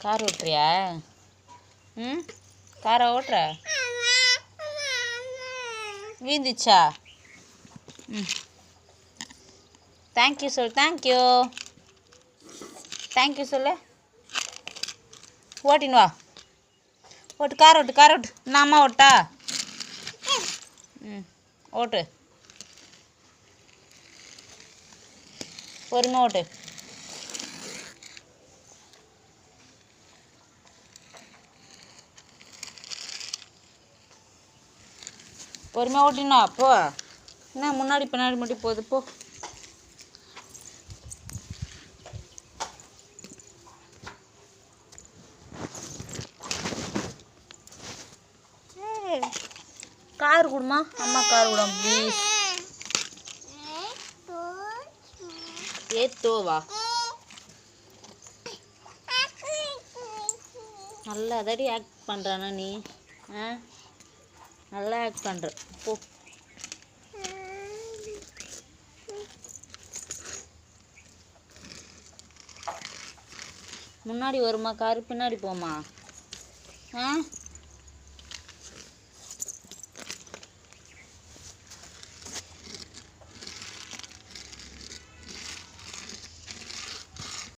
Car ஓட்டுறியா? ம்? காரை ஓட்டுற? வீந்துச்சா? ம். தேங்க்யூ சொல் தேங்க்யூ தேங்க்யூ சொல்லு. ஓட்டின்னு வா. ஓட்டு கார் ஓட்டு கார் ஓட்டு. நான் அம்மா ஓட்டா? ம் ஓட்டு. பொறுமை ஓட்டு. பொறுமையாக ஓட்டினா போ. என்ன முன்னாடி பின்னாடி மட்டும் போகுது போ. கார் கொடுமா? அம்மா கார் விடும் ப்ளீஸ் ஏத்தோவா நல்லா அதடி ஆக்ட் பண்ணுறானா நீ ஆ? நல்லா ஆக்ட் பண்ணுற போ. முன்னாடி வருமா? காரு பின்னாடி போமா? ஆ?